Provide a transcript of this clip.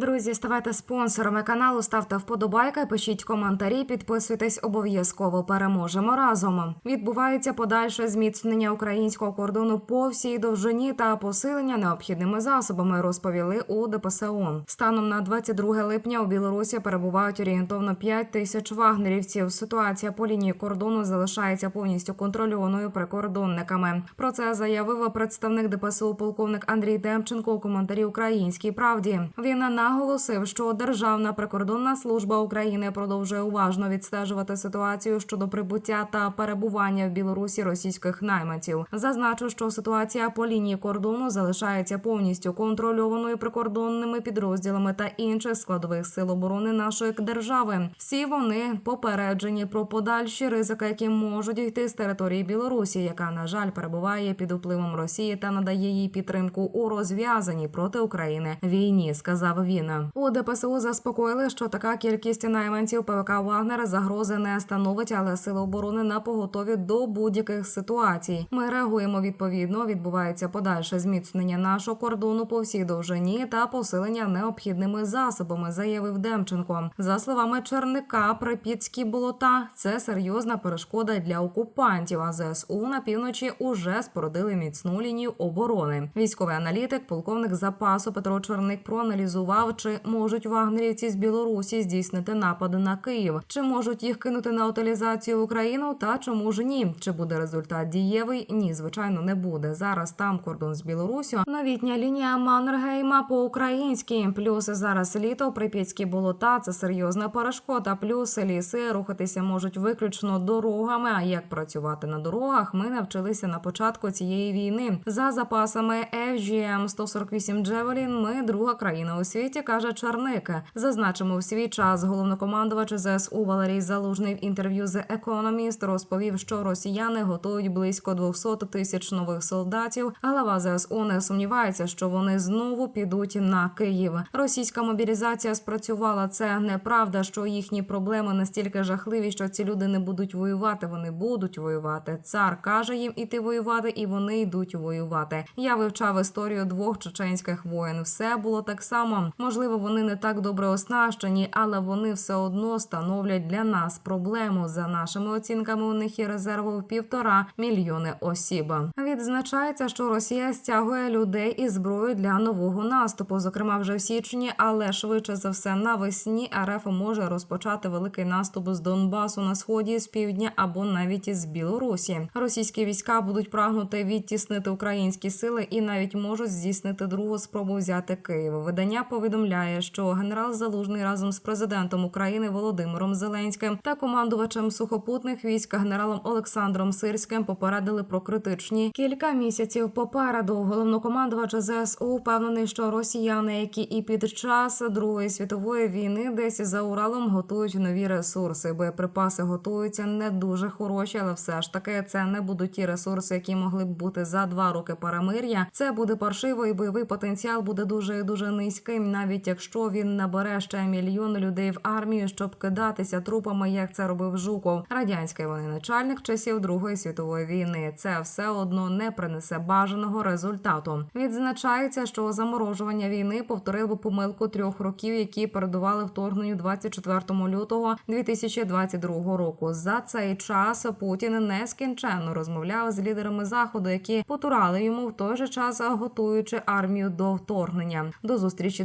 Друзі, ставайте спонсорами каналу, ставте вподобайки, пишіть коментарі, підписуйтесь обов'язково. Переможемо разом. Відбувається подальше зміцнення українського кордону по всій довжині та посилення необхідними засобами. Розповіли у ДПСО. Станом на 22 липня у Білорусі перебувають орієнтовно 5 тисяч вагнерівців. Ситуація по лінії кордону залишається повністю контрольованою прикордонниками. Про це заявив представник ДПСУ полковник Андрій Демченко у коментарі Українській правді. Він наголосив, що Державна прикордонна служба України продовжує уважно відстежувати ситуацію щодо прибуття та перебування в Білорусі російських найманців. Зазначу, що ситуація по лінії кордону залишається повністю контрольованою прикордонними підрозділами та інших складових сил оборони нашої держави. Всі вони попереджені про подальші ризики, які можуть йти з території Білорусі, яка на жаль перебуває під впливом Росії та надає їй підтримку у розв'язаній проти України війні. Сказав він. У ДПСУ заспокоїли, що така кількість найманців ПВК Вагнер загрози не становить, але сили оборони на поготові до будь-яких ситуацій. Ми реагуємо відповідно. Відбувається подальше зміцнення нашого кордону по всій довжині та посилення необхідними засобами, заявив Демченко. За словами Черника, Прип'ятські болота це серйозна перешкода для окупантів. А ЗСУ на півночі уже спорудили міцну лінію оборони. Військовий аналітик, полковник запасу Петро Черник проаналізував, чи можуть вагнерівці з Білорусі здійснити напади на Київ, чи можуть їх кинути на утилізацію в Україну, та чому ж ні? Чи буде результат дієвий? Ні, звичайно, не буде. Зараз там кордон з Білоруссю. Новітня лінія Маннергейма по-українськи. Плюс зараз літо, прип'ятські болота. Це серйозна перешкода. Плюс ліси рухатися можуть виключно дорогами. А як працювати на дорогах? Ми навчилися на початку цієї війни. За запасами FGM 148 Джевелін. Ми друга країна у світі, каже Черник. Зазначимо в свій час головнокомандувач ЗСУ Валерій Залужний в інтерв'ю з Economist розповів, що росіяни готують близько 200 тисяч нових солдатів. Глава ЗСУ не сумнівається, що вони знову підуть на Київ. Російська мобілізація спрацювала. Це неправда, що їхні проблеми настільки жахливі, що ці люди не будуть воювати. Вони будуть воювати. Цар каже їм іти воювати, і вони йдуть воювати. Я вивчав історію двох чеченських воїн. Все було так само. Можливо, вони не так добре оснащені, але вони все одно становлять для нас проблему. За нашими оцінками, у них є резерву в півтора мільйони осіб. Відзначається, що Росія стягує людей і зброю для нового наступу, зокрема вже в січні, але швидше за все навесні РФ може розпочати великий наступ з Донбасу на сході, з півдня або навіть із Білорусі. Російські війська будуть прагнути відтіснити українські сили і навіть можуть здійснити другу спробу взяти Київ. Видання повідомляє, що генерал Залужний разом з президентом України Володимиром Зеленським та командувачем сухопутних військ генералом Олександром Сирським попередили про критичні кілька місяців попереду. Головнокомандувач ЗСУ впевнений, що росіяни, які і під час Другої світової війни десь за Уралом готують нові ресурси. Боєприпаси готуються не дуже хороші, але все ж таки це не будуть ті ресурси, які могли б бути за два роки перемир'я. Це буде паршиво, і бойовий потенціал буде дуже і дуже низьким, навіть якщо він набере ще мільйон людей в армію, щоб кидатися трупами, як це робив Жуков, радянський воєначальник часів Другої світової війни. Це все одно не принесе бажаного результату. Відзначається, що заморожування війни повторило помилку трьох років, які передували вторгненню 24 лютого 2022 року. За цей час Путін нескінченно розмовляв з лідерами заходу, які потурали йому в той же час, готуючи армію до вторгнення. До зустрічі,